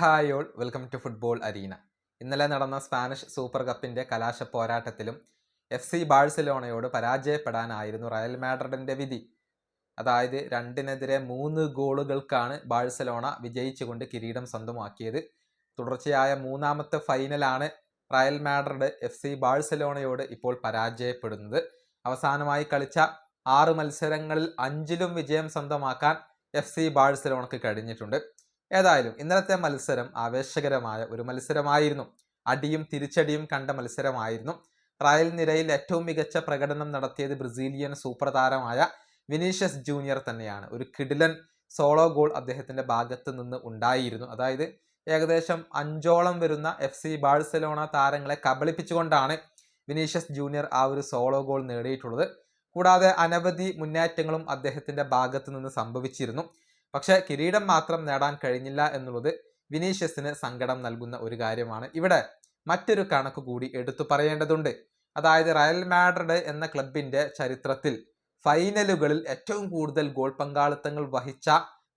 Hi all welcome to football arena. ഇന്നലെ നടന്ന Spanish super കപ്പിന്റെ കലാശ പോരാട്ടത്തിലും എഫ് സി ബാഴ്സലോണയോട് പരാജയപ്പെടാനായിരുന്നു റയൽ മാഡ്രിഡിന്റെ വിധി. അതായത് രണ്ടിനെതിരെ മൂന്ന് ഗോളുകൾക്കാണ് ബാഴ്സലോണ വിജയിച്ചുകൊണ്ട് കിരീടം സ്വന്തമാക്കിയത്. തുടർച്ചയായ മൂന്നാമത്തെ ഫൈനലാണ് റയൽ മാഡ്രിഡ് എഫ് സി ബാഴ്സലോണയോട് ഇപ്പോൾ പരാജയപ്പെടുന്നത്. അവസാനമായി കളിച്ച ആറ് മത്സരങ്ങളിൽ അഞ്ചിലും വിജയം സ്വന്തമാക്കാൻ എഫ് സി ബാഴ്സലോണക്ക് കഴിഞ്ഞിട്ടുണ്ട്. ഏതായാലും ഇന്നലത്തെ മത്സരം ആവേശകരമായ ഒരു മത്സരമായിരുന്നു. അടിയും തിരിച്ചടിയും കണ്ട മത്സരമായിരുന്നു. റയൽ നിരയിൽ ഏറ്റവും മികച്ച പ്രകടനം നടത്തിയത് ബ്രസീലിയൻ സൂപ്പർ താരമായ വിനീഷ്യസ് ജൂനിയർ തന്നെയാണ്. ഒരു കിഡിലൻ സോളോ ഗോൾ അദ്ദേഹത്തിന്റെ ഭാഗത്ത് നിന്ന് ഉണ്ടായിരുന്നു. അതായത് ഏകദേശം അഞ്ചോളം വരുന്ന എഫ് സി ബാഴ്സലോണ താരങ്ങളെ കബളിപ്പിച്ചുകൊണ്ടാണ് വിനീഷ്യസ് ജൂനിയർ ആ ഒരു സോളോ ഗോൾ നേടിയിട്ടുള്ളത്. കൂടാതെ അനവധി മുന്നേറ്റങ്ങളും അദ്ദേഹത്തിന്റെ ഭാഗത്ത് നിന്ന് സംഭവിച്ചിരുന്നു. പക്ഷെ കിരീടം മാത്രം നേടാൻ കഴിഞ്ഞില്ല എന്നുള്ളത് വിനീഷ്യസിന് സങ്കടം നൽകുന്ന ഒരു കാര്യമാണ്. ഇവിടെ മറ്റൊരു കണക്ക് കൂടി എടുത്തു പറയേണ്ടതുണ്ട്. അതായത് റയൽ മാഡ്രിഡ് എന്ന ക്ലബിന്റെ ചരിത്രത്തിൽ ഫൈനലുകളിൽ ഏറ്റവും കൂടുതൽ ഗോൾ പങ്കാളിത്തങ്ങൾ വഹിച്ച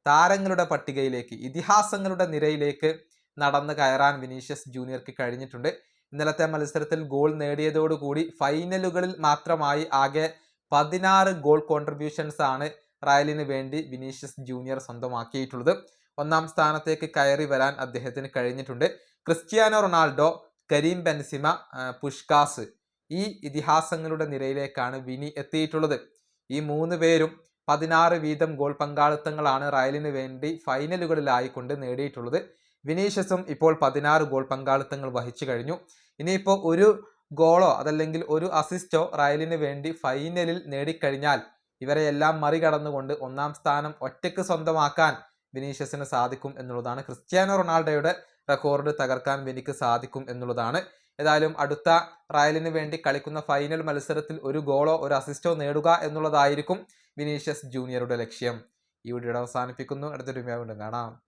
താരങ്ങളുടെ പട്ടികയിലേക്ക് ഇതിഹാസങ്ങളുടെ നിരയിലേക്ക് നടന്നു കയറാൻ വിനീഷ്യസ് ജൂനിയർക്ക് കഴിഞ്ഞിട്ടുണ്ട്. ഇന്നലത്തെ മത്സരത്തിൽ ഗോൾ നേടിയതോടുകൂടി ഫൈനലുകളിൽ മാത്രമായി ആകെ പതിനാറ് ഗോൾ കോൺട്രിബ്യൂഷൻസ് ആണ് റയലിന് വേണ്ടി വിനീഷ്യസ് ജൂനിയർ സ്വന്തമാക്കിയിട്ടുള്ളത്. ഒന്നാം സ്ഥാനത്തേക്ക് കയറി വരാൻ അദ്ദേഹത്തിന് കഴിഞ്ഞിട്ടുണ്ട്. Cristiano Ronaldo Karim Benzema Puskas ഈ ഇതിഹാസങ്ങളുടെ നിരയിലേക്കാണ് വിനി എത്തിയിട്ടുള്ളത്. ഈ മൂന്ന് പേരും പതിനാറ് വീതം ഗോൾ പങ്കാളിത്തങ്ങളാണ് റയലിന് വേണ്ടി ഫൈനലുകളിലായിക്കൊണ്ട് നേടിയിട്ടുള്ളത്. വിനീഷ്യസും ഇപ്പോൾ പതിനാറ് ഗോൾ പങ്കാളിത്തങ്ങൾ വഹിച്ചു കഴിഞ്ഞു. ഇനിയിപ്പോൾ ഒരു ഗോളോ അതല്ലെങ്കിൽ ഒരു അസിസ്റ്റോ റയലിന് വേണ്ടി ഫൈനലിൽ നേടിക്കഴിഞ്ഞാൽ ഇവരെയെല്ലാം മറികടന്നുകൊണ്ട് ഒന്നാം സ്ഥാനം ഒറ്റയ്ക്ക് സ്വന്തമാക്കാൻ വിനീഷ്യസിന് സാധിക്കും എന്നുള്ളതാണ്. ക്രിസ്ത്യാനോ റൊണാൾഡോയുടെ റെക്കോർഡ് തകർക്കാൻ വിനിക്ക് സാധിക്കും എന്നുള്ളതാണ്. ഏതായാലും അടുത്ത റയലിന് വേണ്ടി കളിക്കുന്ന ഫൈനൽ മത്സരത്തിൽ ഒരു ഗോളോ ഒരു അസിസ്റ്റോ നേടുക എന്നുള്ളതായിരിക്കും വിനീഷ്യസ് ജൂനിയറുടെ ലക്ഷ്യം. ഈ വീഡിയോ അവസാനിപ്പിക്കുന്നു. അടുത്തൊരു വീണ്ടും കാണാം.